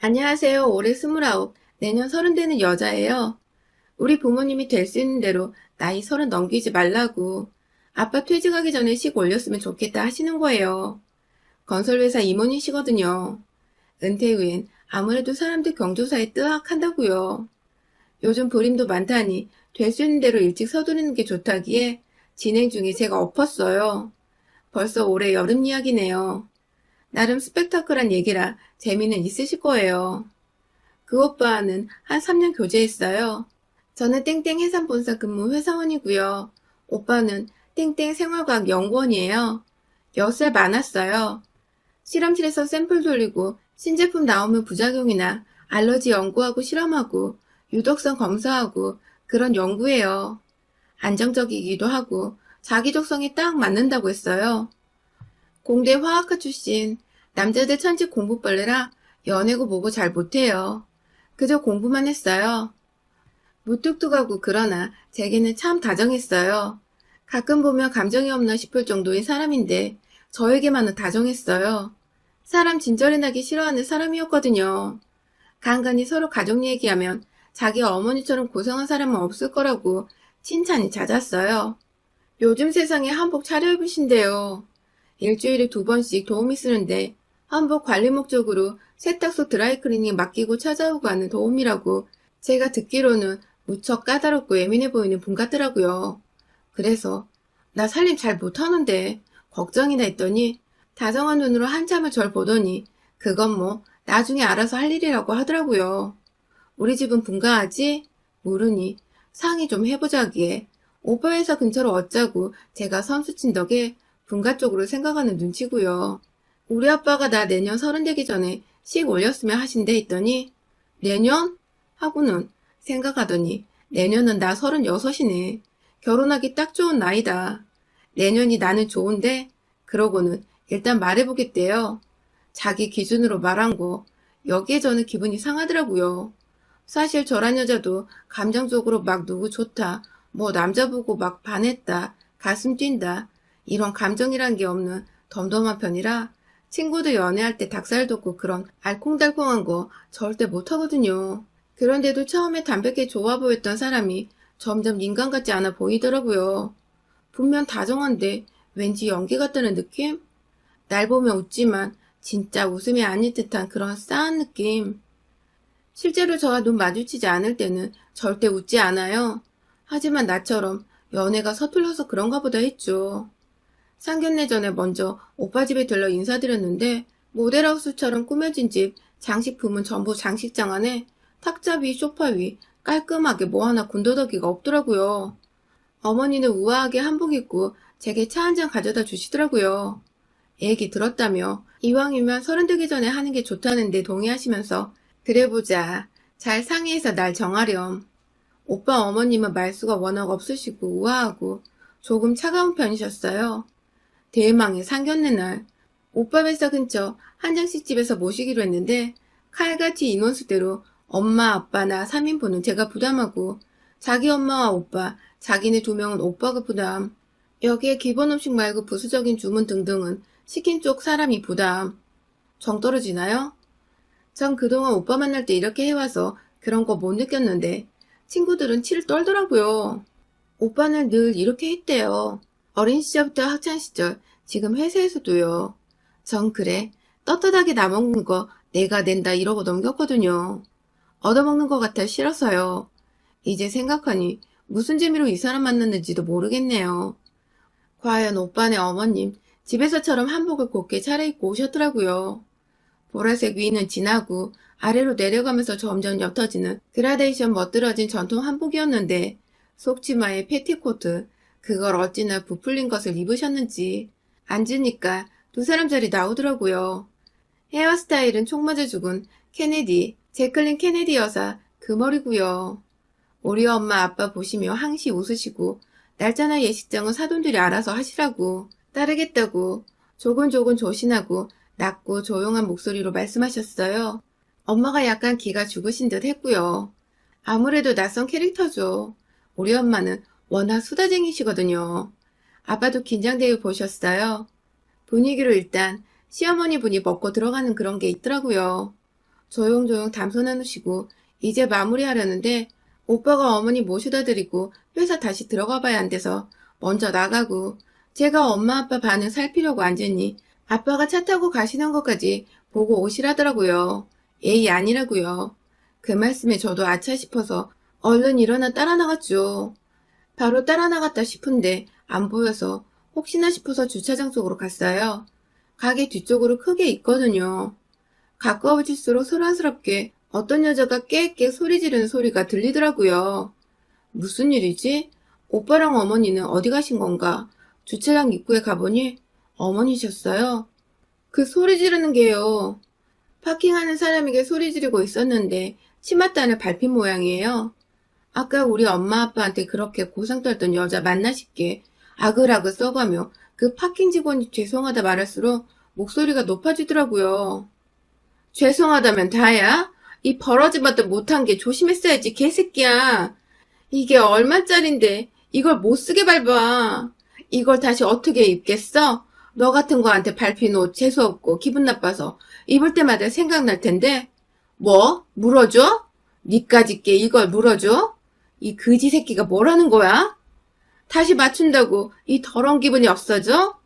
안녕하세요. 올해 스물아홉, 내년 서른 되는 여자예요. 우리 부모님이 될 수 있는 대로 나이 서른 넘기지 말라고 아빠 퇴직하기 전에 식 올렸으면 좋겠다 하시는 거예요. 건설회사 임원이시거든요. 은퇴 후엔 아무래도 사람들 경조사에 뜨악한다고요. 요즘 불임도 많다니 될 수 있는 대로 일찍 서두르는 게 좋다기에 진행 중에 제가 엎었어요. 벌써 올해 여름 이야기네요. 나름 스펙타클한 얘기라 재미는 있으실 거예요. 그 오빠는 한 3년 교제했어요. 저는 땡땡 해상본사 근무 회사원이고요. 오빠는 땡땡 생활과학 연구원이에요. 몇살 많았어요. 실험실에서 샘플 돌리고 신제품 나오면 부작용이나 알러지 연구하고 실험하고 유독성 검사하고 그런 연구예요. 안정적이기도 하고 자기 적성에 딱 맞는다고 했어요. 공대 화학과 출신 남자들 천직 공부벌레라 연애고 뭐고 잘 못해요. 그저 공부만 했어요. 무뚝뚝하고 그러나 제게는 참 다정했어요. 가끔 보면 감정이 없나 싶을 정도의 사람인데 저에게만은 다정했어요. 사람 진절이 나기 싫어하는 사람이었거든요. 간간히 서로 가족 얘기하면 자기 어머니처럼 고생한 사람은 없을 거라고 칭찬이 잦았어요. 요즘 세상에 한복 차려입으신대요. 일주일에 두 번씩 도우미 쓰는데 한복 관리 목적으로 세탁소 드라이클리닝 맡기고 찾아오고 하는 도우미라고 제가 듣기로는 무척 까다롭고 예민해 보이는 분 같더라고요. 그래서 나 살림 잘 못하는데 걱정이나 했더니 다정한 눈으로 한참을 절 보더니 그건 뭐 나중에 알아서 할 일이라고 하더라고요. 우리 집은 분가하지? 모르니 상의 좀 해보자기에 오빠 회사 근처로 얻자고 제가 선수친 덕에 분가 쪽으로 생각하는 눈치고요. 우리 아빠가 나 내년 서른 되기 전에 식 올렸으면 하신대 했더니 내년? 하고는 생각하더니 내년은 나 서른 여섯이네. 결혼하기 딱 좋은 나이다. 내년이 나는 좋은데 그러고는 일단 말해보겠대요. 자기 기준으로 말한 거 여기에 저는 기분이 상하더라고요. 사실 저란 여자도 감정적으로 막 누구 좋다, 뭐 남자 보고 막 반했다, 가슴 뛴다 이런 감정이란 게 없는 덤덤한 편이라 친구들 연애할 때 닭살 돋고 그런 알콩달콩한 거 절대 못하거든요. 그런데도 처음에 담백해 좋아 보였던 사람이 점점 인간 같지 않아 보이더라고요. 분명 다정한데 왠지 연기 같다는 느낌? 날 보면 웃지만 진짜 웃음이 아닐 듯한 그런 싸한 느낌. 실제로 저와 눈 마주치지 않을 때는 절대 웃지 않아요. 하지만 나처럼 연애가 서툴러서 그런가 보다 했죠. 상견례 전에 먼저 오빠 집에 들러 인사드렸는데 모델하우스처럼 꾸며진 집 장식품은 전부 장식장 안에 탁자 위, 소파 위 깔끔하게 뭐 하나 군더더기가 없더라고요. 어머니는 우아하게 한복 입고 제게 차 한 잔 가져다 주시더라고요. 얘기 들었다며 이왕이면 서른 되기 전에 하는 게 좋다는데 동의하시면서 그래 보자 잘 상의해서 날 정하렴. 오빠 어머님은 말수가 워낙 없으시고 우아하고 조금 차가운 편이셨어요. 대망의 상견례 날 오빠 회사 근처 한장씩집에서 모시기로 했는데 칼같이 인원수대로 엄마 아빠 나 3인분은 제가 부담하고 자기 엄마와 오빠 자기네 두 명은 오빠가 부담 여기에 기본 음식 말고 부수적인 주문 등등은 시킨 쪽 사람이 부담 정 떨어지나요? 전 그동안 오빠 만날 때 이렇게 해와서 그런 거 못 느꼈는데 친구들은 치를 떨더라고요. 오빠는 늘 이렇게 했대요. 어린 시절부터 학창 시절, 지금 회사에서도요. 전 그래. 떳떳하게 나먹는 거 내가 낸다 이러고 넘겼거든요. 얻어먹는 것 같아 싫어서요. 이제 생각하니 무슨 재미로 이 사람 만났는지도 모르겠네요. 과연 오빠네 어머님 집에서처럼 한복을 곱게 차려입고 오셨더라고요. 보라색 위는 진하고 아래로 내려가면서 점점 옅어지는 그라데이션 멋들어진 전통 한복이었는데 속치마에 패티코트 그걸 어찌나 부풀린 것을 입으셨는지 앉으니까 두 사람 자리 나오더라고요. 헤어스타일은 총 맞아 죽은 케네디, 제클린 케네디 여사 그 머리고요. 우리 엄마 아빠 보시며 항시 웃으시고 날짜나 예식장은 사돈들이 알아서 하시라고 따르겠다고 조곤조곤 조신하고 낮고 조용한 목소리로 말씀하셨어요. 엄마가 약간 기가 죽으신 듯 했고요. 아무래도 낯선 캐릭터죠. 우리 엄마는 워낙 수다쟁이시거든요. 아빠도 긴장되어 보셨어요. 분위기로 일단 시어머니 분이 먹고 들어가는 그런 게 있더라고요. 조용조용 담소 나누시고 이제 마무리하려는데 오빠가 어머니 모셔다 드리고 회사 다시 들어가 봐야 안 돼서 먼저 나가고 제가 엄마 아빠 반응 살피려고 앉으니 아빠가 차 타고 가시는 것까지 보고 오시라더라고요. 예의 아니라고요. 그 말씀에 저도 아차 싶어서 얼른 일어나 따라 나갔죠. 바로 따라 나갔다 싶은데 안 보여서 혹시나 싶어서 주차장 쪽으로 갔어요. 가게 뒤쪽으로 크게 있거든요. 가까워질수록 소란스럽게 어떤 여자가 깨깨 소리 지르는 소리가 들리더라고요. 무슨 일이지? 오빠랑 어머니는 어디 가신 건가? 주차장 입구에 가보니 어머니셨어요. 그 소리 지르는 게요. 파킹하는 사람에게 소리 지르고 있었는데 치맛단을 밟힌 모양이에요. 아까 우리 엄마 아빠한테 그렇게 고상 떨던 여자 만나 싶게 아글아글 써가며 그 파킹 직원이 죄송하다 말할수록 목소리가 높아지더라고요. 죄송하다면 다야? 이 버러지 것도 못한 게 조심했어야지 개새끼야. 이게 얼마짜린데 이걸 못 쓰게 밟아. 이걸 다시 어떻게 입겠어? 너 같은 거한테 밟힌 옷 재수 없고 기분 나빠서 입을 때마다 생각날 텐데 뭐? 물어줘? 니까짓 게 이걸 물어줘? 이 그지 새끼가 뭐라는 거야? 다시 맞춘다고 이 더러운 기분이 없어져?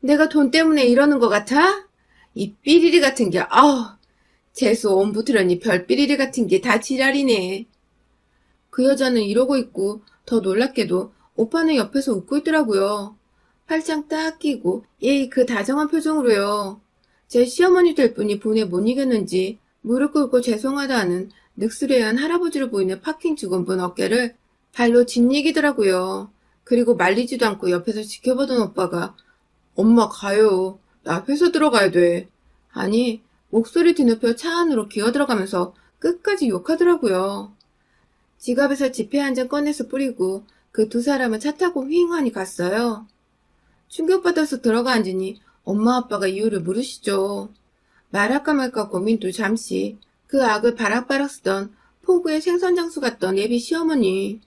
내가 돈 때문에 이러는 것 같아? 이 삐리리 같은 게 아우 재수 옴부트려니 별 삐리리 같은 게 다 지랄이네. 그 여자는 이러고 있고 더 놀랍게도 오빠는 옆에서 웃고 있더라고요. 팔짱 딱 끼고 예의 그 다정한 표정으로요. 제 시어머니 될 분이 분에 못 이겼는지 무릎 꿇고 죄송하다 하는 늑스레한 할아버지로 보이는 파킹 직원분 어깨를 발로 짓이기더라고요. 그리고 말리지도 않고 옆에서 지켜보던 오빠가 엄마 가요. 나 회사 들어가야 돼. 아니 목소리 뒤높여 차 안으로 기어 들어가면서 끝까지 욕하더라고요. 지갑에서 지폐 한 장 꺼내서 뿌리고 그 두 사람은 차 타고 휘잉하니 갔어요. 충격받아서 들어가 앉으니 엄마 아빠가 이유를 물으시죠. 말할까 말까 고민도 잠시 그 악을 바락바락 쓰던 포구의 생선장수 같던 예비 시어머니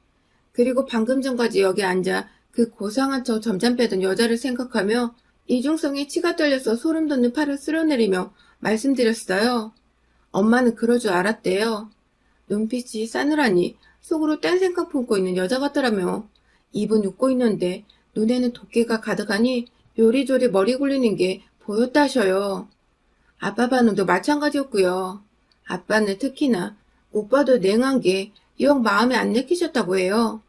그리고 방금 전까지 여기 앉아 그 고상한 척 점잠 빼던 여자를 생각하며 이중성에 치가 떨려서 소름 돋는 팔을 쓸어내리며 말씀드렸어요. 엄마는 그럴 줄 알았대요. 눈빛이 싸늘하니 속으로 딴 생각 품고 있는 여자 같더라며. 입은 웃고 있는데 눈에는 도끼가 가득하니 요리조리 머리 굴리는 게 보였다 하셔요. 아빠 반응도 마찬가지였고요. 아빠는 특히나 오빠도 냉한 게 영 마음에 안 내키셨다고 해요.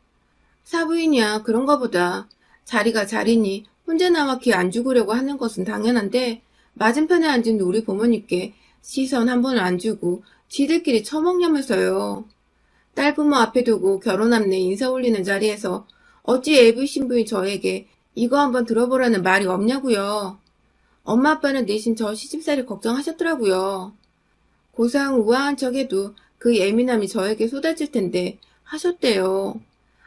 사부인이야 그런가 보다. 자리가 자리니 혼자 나와키 안 죽으려고 하는 것은 당연한데 맞은편에 앉은 우리 부모님께 시선 한 번을 안 주고 지들끼리 처먹냐면서요. 딸 부모 앞에 두고 결혼 안내 인사 올리는 자리에서 어찌 애부 신부인 저에게 이거 한번 들어보라는 말이 없냐고요. 엄마 아빠는 내신 저 시집살이 걱정하셨더라고요. 고상 우아한 척해도 그 예민함이 저에게 쏟아질 텐데 하셨대요.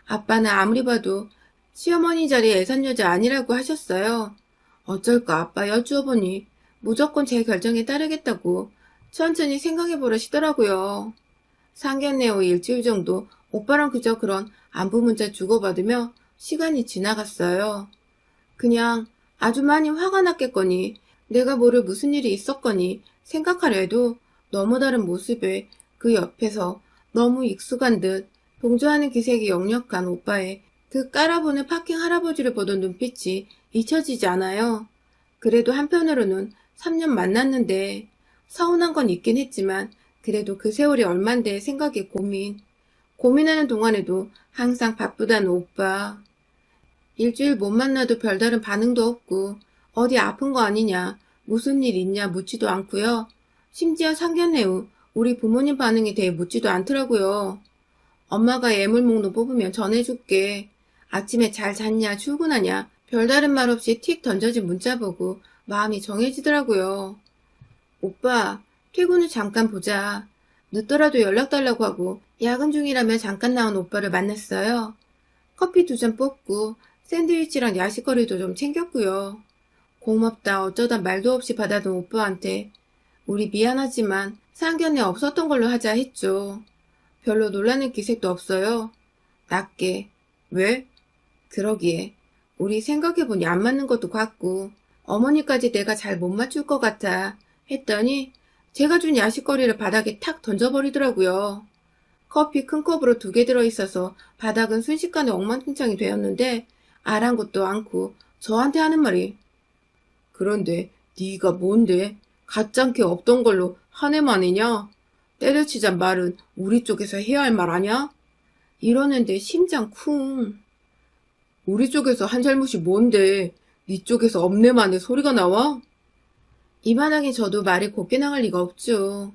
아빠는 아무리 봐도 시어머니 자리에 애산 여자 아니라고 하셨어요. 어쩔까 아빠 여쭈어 보니 무조건 제 결정에 따르겠다고 천천히 생각해 보라시더라고요. 상견례 후 일주일 정도 오빠랑 그저 그런 안부 문자 주고받으며 시간이 지나갔어요. 그냥 아주 많이 화가 났겠거니 내가 모를 무슨 일이 있었거니 생각하려 해도 너무 다른 모습에 그 옆에서 너무 익숙한 듯 동조하는 기색이 역력한 오빠의 그 깔아보는 파킹 할아버지를 보던 눈빛이 잊혀지지 않아요. 그래도 한편으로는 3년 만났는데 서운한 건 있긴 했지만 그래도 그 세월이 얼만데 생각에 고민. 고민하는 동안에도 항상 바쁘다는 오빠. 일주일 못 만나도 별다른 반응도 없고 어디 아픈 거 아니냐 무슨 일 있냐 묻지도 않고요. 심지어 상견례 후 우리 부모님 반응에 대해 묻지도 않더라고요. 엄마가 예물목록 뽑으면 전해줄게. 아침에 잘 잤냐 출근하냐 별다른 말 없이 틱 던져진 문자 보고 마음이 정해지더라고요. 오빠 퇴근 후 잠깐 보자. 늦더라도 연락 달라고 하고 야근 중이라며 잠깐 나온 오빠를 만났어요. 커피 두 잔 뽑고 샌드위치랑 야식거리도 좀 챙겼고요. 고맙다 어쩌다 말도 없이 받아둔 오빠한테 우리 미안하지만 상견례 없었던 걸로 하자 했죠. 별로 놀라는 기색도 없어요. 낮게. 왜? 그러기에 우리 생각해보니 안 맞는 것도 같고 어머니까지 내가 잘 못 맞출 것 같아 했더니 제가 준 야식거리를 바닥에 탁 던져버리더라고요. 커피 큰 컵으로 두 개 들어있어서 바닥은 순식간에 엉망진창이 되었는데 아랑곳도 않고 저한테 하는 말이 그런데 네가 뭔데 가짱게 없던 걸로 한 해 만이냐? 때려치잔 말은 우리 쪽에서 해야 할 말 아냐? 이러는데 심장 쿵. 우리 쪽에서 한 잘못이 뭔데 네 쪽에서 없네만의 소리가 나와? 이만하게 저도 말이 곱게 나갈 리가 없죠.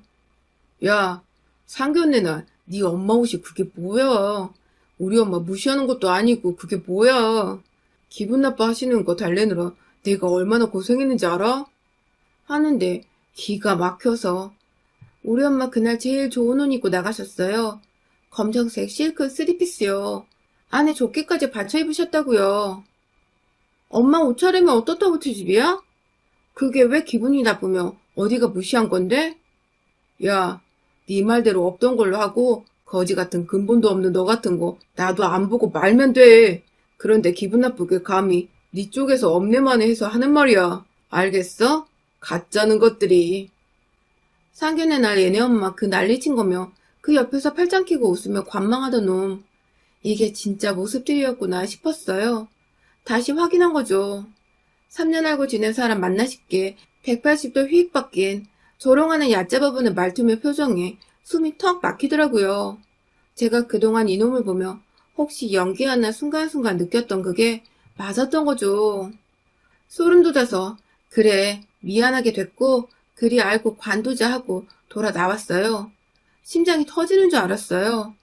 야, 상견례 날 네 엄마 옷이 그게 뭐야? 우리 엄마 무시하는 것도 아니고 그게 뭐야? 기분 나빠 하시는 거 달래느라 내가 얼마나 고생했는지 알아? 하는데 기가 막혀서 우리 엄마 그날 제일 좋은 옷 입고 나가셨어요. 검정색 실크 쓰리피스요. 안에 조끼까지 받쳐 입으셨다고요. 엄마 옷 차림은 어떻다고 트집이야? 그게 왜 기분이 나쁘며 어디가 무시한 건데? 야, 네 말대로 없던 걸로 하고 거지 같은 근본도 없는 너 같은 거 나도 안 보고 말면 돼. 그런데 기분 나쁘게 감히 네 쪽에서 없네만에 해서 하는 말이야. 알겠어? 가짜는 것들이. 상견례 날 얘네 엄마 그 난리친 거며 그 옆에서 팔짱 끼고 웃으며 관망하던 놈. 이게 진짜 모습들이었구나 싶었어요. 다시 확인한 거죠. 3년 알고 지낸 사람 만나 싶게 180도 휘익 받기엔 조롱하는 얕잡아 보는 말투며 표정에 숨이 턱 막히더라고요. 제가 그동안 이놈을 보며 혹시 연기하나 순간순간 느꼈던 그게 맞았던 거죠. 소름 돋아서 그래 미안하게 됐고 그리 알고 관두자 하고 돌아 나왔어요. 심장이 터지는 줄 알았어요.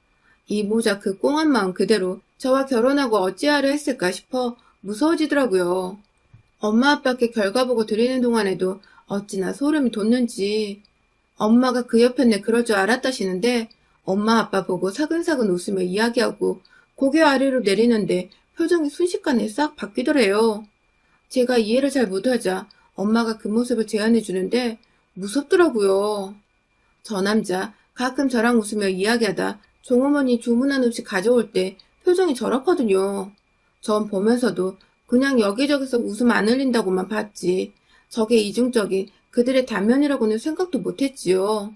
이 모자 그 꽁한 마음 그대로 저와 결혼하고 어찌하려 했을까 싶어 무서워지더라고요. 엄마 아빠께 결과 보고 드리는 동안에도 어찌나 소름이 돋는지 엄마가 그 옆에 내 그럴 줄 알았다시는데 엄마 아빠 보고 사근사근 웃으며 이야기하고 고개 아래로 내리는데 표정이 순식간에 싹 바뀌더래요. 제가 이해를 잘 못하자 엄마가 그 모습을 제안해 주는데 무섭더라고요. 저 남자 가끔 저랑 웃으며 이야기하다 종어머니 주문한 음식 가져올 때 표정이 저렇거든요. 전 보면서도 그냥 여기저기서 웃음 안 흘린다고만 봤지. 저게 이중적인 그들의 단면이라고는 생각도 못했지요.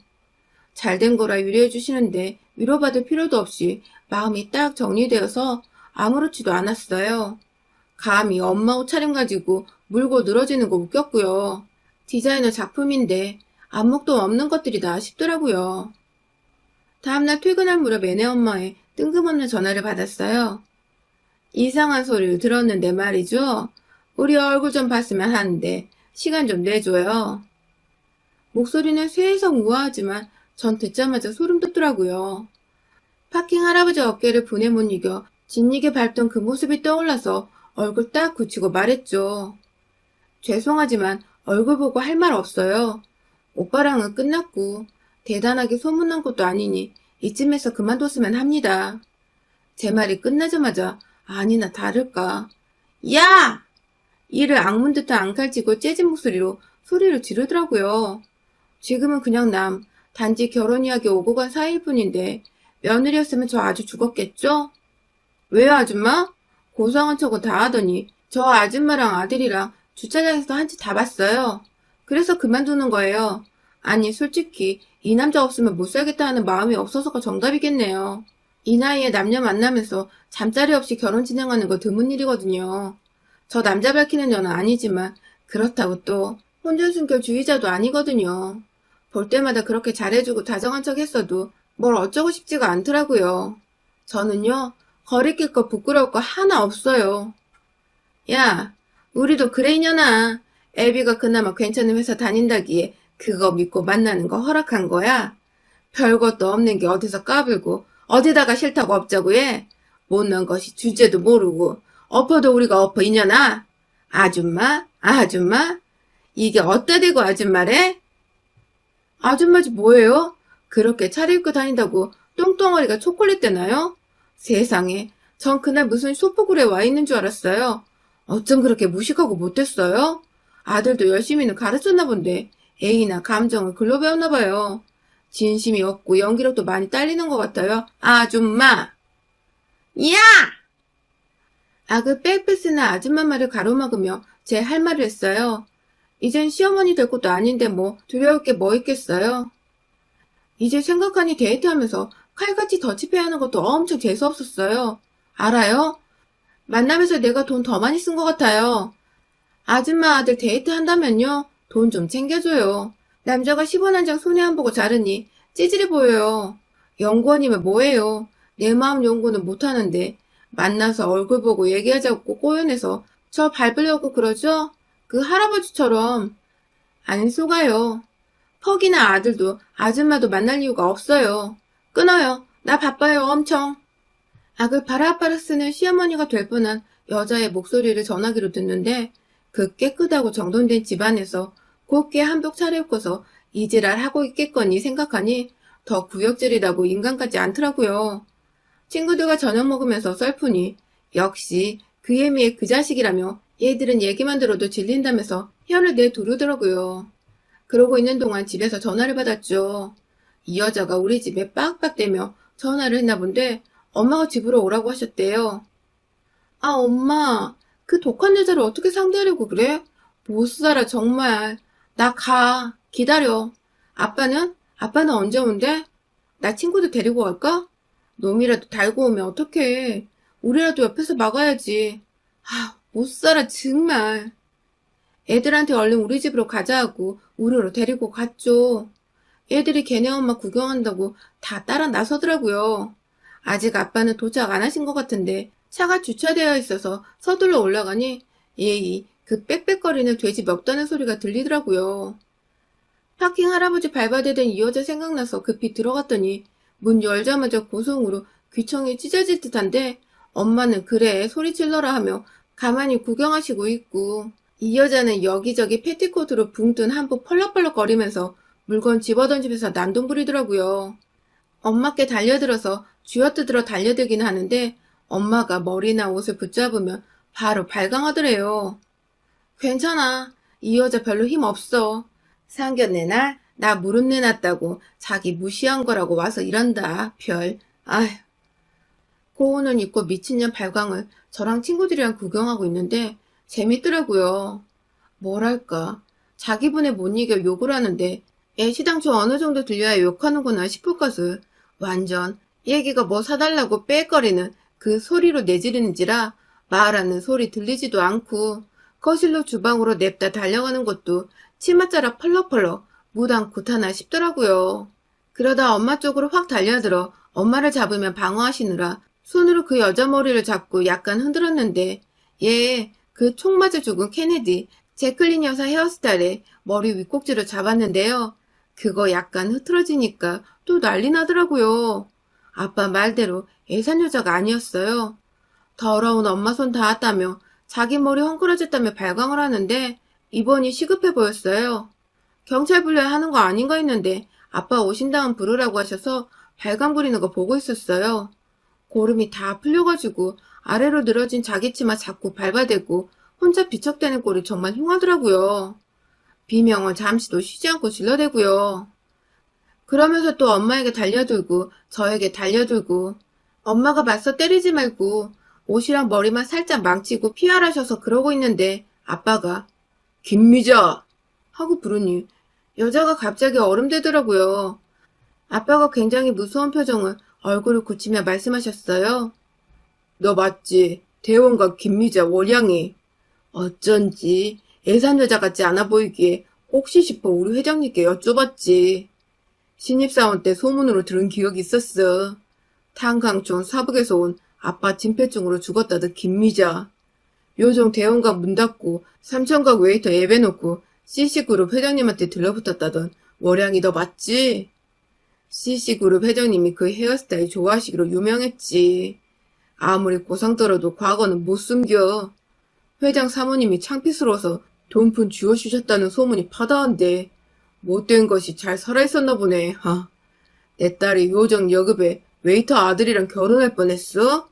잘된 거라 위로해 주시는데 위로받을 필요도 없이 마음이 딱 정리되어서 아무렇지도 않았어요. 감히 엄마 옷 차림 가지고 물고 늘어지는 거 웃겼고요. 디자이너 작품인데 안목도 없는 것들이다 싶더라고요. 다음날 퇴근할 무렵 애네 엄마의 뜬금없는 전화를 받았어요. 이상한 소리를 들었는데 말이죠. 우리 얼굴 좀 봤으면 하는데 시간 좀 내줘요. 목소리는 쇠해성 우아하지만 전 듣자마자 소름 돋더라고요. 파킹 할아버지 어깨를 분에 못 이겨 진이게 밟던 그 모습이 떠올라서 얼굴 딱 굳히고 말했죠. 죄송하지만 얼굴 보고 할 말 없어요. 오빠랑은 끝났고 대단하게 소문난 것도 아니니 이쯤에서 그만뒀으면 합니다. 제 말이 끝나자마자 아니나 다를까. 야! 이를 악문 듯한 앙칼지고 째진 목소리로 소리를 지르더라고요. 지금은 그냥 남, 단지 결혼 이야기 오고 간 사이일 뿐인데 며느리였으면 저 아주 죽었겠죠? 왜요 아줌마? 고상한 척은 다 하더니 저 아줌마랑 아들이랑 주차장에서 한치 다 봤어요. 그래서 그만두는 거예요. 아니 솔직히 이 남자 없으면 못 살겠다 하는 마음이 없어서가 정답이겠네요. 이 나이에 남녀 만나면서 잠자리 없이 결혼 진행하는 거 드문 일이거든요. 저 남자 밝히는 년은 아니지만 그렇다고 또 혼전순결주의자도 아니거든요. 볼 때마다 그렇게 잘해주고 다정한 척 했어도 뭘 어쩌고 싶지가 않더라고요. 저는요, 거리낄 거 부끄러울 거 하나 없어요. 야, 우리도 그래 이년아. 애비가 그나마 괜찮은 회사 다닌다기에 그거 믿고 만나는 거 허락한 거야? 별것도 없는 게 어디서 까불고 어디다가 싫다고 없자고 해? 못난 것이 주제도 모르고 엎어도 우리가 엎어 이년아. 아줌마? 아줌마? 이게 어따 대고 아줌마래? 아줌마지 뭐예요? 그렇게 차려입고 다닌다고 똥덩어리가 초콜릿 되나요? 세상에, 전 그날 무슨 소포굴에 와 있는 줄 알았어요. 어쩜 그렇게 무식하고 못됐어요? 아들도 열심히는 가르쳤나 본데 애이나 감정을 글로 배웠나 봐요. 진심이 없고 연기력도 많이 딸리는 것 같아요. 아줌마! 야! 아그 백패스나 아줌마 말을 가로막으며 제 할 말을 했어요. 이젠 시어머니 될 것도 아닌데 뭐 두려울 게 뭐 있겠어요? 이제 생각하니 데이트하면서 칼같이 더치페이 하는 것도 엄청 재수없었어요. 알아요? 만나면서 내가 돈 더 많이 쓴 것 같아요. 아줌마 아들 데이트 한다면요. 돈 좀 챙겨줘요. 남자가 10원 한 장 손에 안 보고 자르니 찌질해 보여요. 연구원이면 뭐예요? 내 마음 연구는 못하는데 만나서 얼굴 보고 얘기하자고 꼬여내서 저 밟으려고 그러죠? 그 할아버지처럼 안 속아요. 퍽이나 아들도 아줌마도 만날 이유가 없어요. 끊어요. 나 바빠요 엄청. 악을 바라바라 쓰는 시어머니가 될 뻔한 여자의 목소리를 전화기로 듣는데 그 깨끗하고 정돈된 집안에서 곱게 한복 차려입고서 이지랄 하고 있겠거니 생각하니 더 구역질이라고 인간 같지 않더라고요. 친구들과 저녁 먹으면서 썰푸니 역시 그 애미의 그 자식이라며 얘들은 얘기만 들어도 질린다면서 혀를 내두르더라고요. 그러고 있는 동안 집에서 전화를 받았죠. 이 여자가 우리 집에 빡빡대며 전화를 했나 본데 엄마가 집으로 오라고 하셨대요. 아, 엄마, 그 독한 여자를 어떻게 상대하려고 그래? 못 살아, 정말. 나 가. 기다려. 아빠는? 아빠는 언제 온대? 나 친구들 데리고 갈까? 놈이라도 달고 오면 어떡해. 우리라도 옆에서 막아야지. 아, 못 살아, 정말. 애들한테 얼른 우리 집으로 가자 하고 우리로 데리고 갔죠. 애들이 걔네 엄마 구경한다고 다 따라 나서더라고요. 아직 아빠는 도착 안 하신 것 같은데 차가 주차되어 있어서 서둘러 올라가니 예이 그 빽빽거리는 돼지 멱다는 소리가 들리더라고요. 파킹 할아버지 발바대던 이 여자 생각나서 급히 들어갔더니 문 열자마자 고성으로 귀청이 찢어질 듯한데 엄마는 그래 소리 질러라 하며 가만히 구경하시고 있고 이 여자는 여기저기 패티코트로 붕 뜬 한복 펄럭펄럭 거리면서 물건 집어던지면서 난동 부리더라고요. 엄마께 달려들어서 쥐어뜯으러 달려들긴 하는데 엄마가 머리나 옷을 붙잡으면 바로 발광하더래요. 괜찮아. 이 여자 별로 힘 없어. 상견례 날 나 무릎 내놨다고 자기 무시한 거라고 와서 이런다. 별. 아휴. 고운을 입고 미친년 발광을 저랑 친구들이랑 구경하고 있는데 재밌더라고요. 뭐랄까. 자기 분에 못 이겨 욕을 하는데 애시당초 어느 정도 들려야 욕하는구나 싶을 것을 완전 얘기가 뭐 사달라고 빽거리는 그 소리로 내지르는지라 말하는 소리 들리지도 않고 거실로 주방으로 냅다 달려가는 것도 치맛자락 펄럭펄럭 무당 굿 하나 싶더라고요. 그러다 엄마 쪽으로 확 달려들어 엄마를 잡으면 방어하시느라 손으로 그 여자 머리를 잡고 약간 흔들었는데 얘그총 맞아 죽은 케네디 제클린 여사 헤어스타일에 머리 윗꼭지를 잡았는데요. 그거 약간 흐트러지니까 또 난리 나더라고요. 아빠 말대로 예산 여자가 아니었어요. 더러운 엄마 손 닿았다며 자기 머리 헝클어졌다며 발광을 하는데 이번이 시급해 보였어요. 경찰 불러야 하는 거 아닌가 했는데 아빠 오신 다음 부르라고 하셔서 발광 부리는 거 보고 있었어요. 고름이 다 풀려가지고 아래로 늘어진 자기 치마 자꾸 밟아대고 혼자 비척대는 꼴이 정말 흉하더라고요. 비명은 잠시도 쉬지 않고 질러대고요. 그러면서 또 엄마에게 달려들고 저에게 달려들고 엄마가 맞서 때리지 말고 옷이랑 머리만 살짝 망치고 피하라셔서 그러고 있는데 아빠가 김미자 하고 부르니 여자가 갑자기 얼음 되더라고요. 아빠가 굉장히 무서운 표정을 얼굴을 굳히며 말씀하셨어요. 너 맞지? 대원과 김미자 월양이. 어쩐지 예산 여자 같지 않아 보이기에 혹시 싶어 우리 회장님께 여쭤봤지. 신입사원 때 소문으로 들은 기억이 있었어. 탄강촌 사북에서 온 아빠 진폐증으로 죽었다던 김미자. 요정 대원각 문 닫고 삼천각 웨이터 예배놓고 CC그룹 회장님한테 들러붙었다던 월양이 너 맞지? CC그룹 회장님이 그 헤어스타일 좋아하시기로 유명했지. 아무리 고상 떨어도 과거는 못 숨겨. 회장 사모님이 창피스러워서 돈 푼 쥐어주셨다는 소문이 파다한데 못된 것이 잘 살아있었나 보네. 하. 내 딸이 요정 여급에 웨이터 아들이랑 결혼할 뻔했어?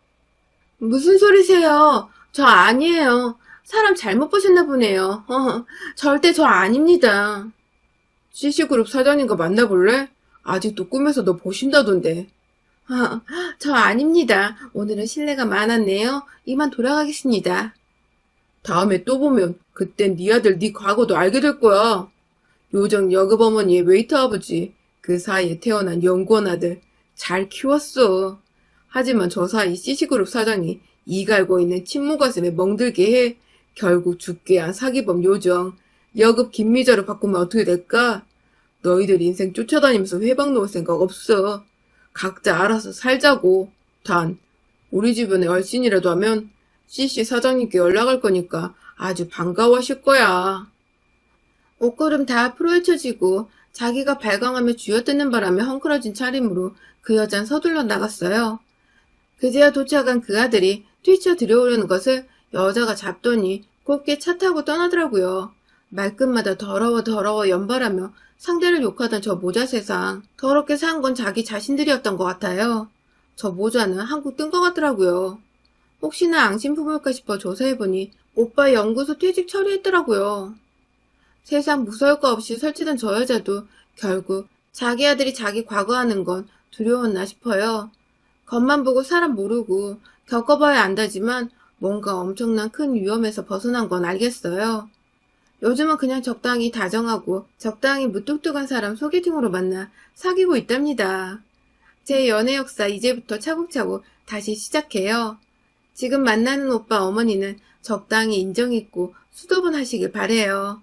무슨 소리세요? 저 아니에요. 사람 잘못 보셨나 보네요. 어, 절대 저 아닙니다. CC그룹 사장님과 만나볼래? 아직도 꿈에서 너 보신다던데. 아, 저 아닙니다. 오늘은 실례가 많았네요. 이만 돌아가겠습니다. 다음에 또 보면 그땐 네 아들 네 과거도 알게 될 거야. 요정 여급 어머니의 웨이터 아버지, 그 사이에 태어난 연구원 아들 잘 키웠어. 하지만 저 사이 CC그룹 사장이 이 갈고 있는 친모 가슴에 멍들게 해 결국 죽게 한 사기범 요정 여급 김미자로 바꾸면 어떻게 될까? 너희들 인생 쫓아다니면서 회방 놓을 생각 없어. 각자 알아서 살자고. 단, 우리 주변에 얼씬이라도 하면 CC 사장님께 연락할 거니까 아주 반가워하실 거야. 옷걸음 다 풀어헤쳐지고 자기가 발광하며 쥐어뜯는 바람에 헝클어진 차림으로 그 여잔 서둘러 나갔어요. 그제야 도착한 그 아들이 뛰쳐 들여오려는 것을 여자가 잡더니 곱게 차 타고 떠나더라고요. 말끝마다 더러워 더러워 연발하며 상대를 욕하던 저 모자 세상 더럽게 산 건 자기 자신들이었던 것 같아요. 저 모자는 한국 뜬 것 같더라고요. 혹시나 앙심 품을까 싶어 조사해보니 오빠 연구소 퇴직 처리했더라고요. 세상 무서울 거 없이 설치던 저 여자도 결국 자기 아들이 자기 과거하는 건 두려웠나 싶어요. 겉만 보고 사람 모르고 겪어봐야 안다지만 뭔가 엄청난 큰 위험에서 벗어난 건 알겠어요. 요즘은 그냥 적당히 다정하고 적당히 무뚝뚝한 사람 소개팅으로 만나 사귀고 있답니다. 제 연애 역사 이제부터 차곡차곡 다시 시작해요. 지금 만나는 오빠 어머니는 적당히 인정 있고 수도분 하시길 바래요.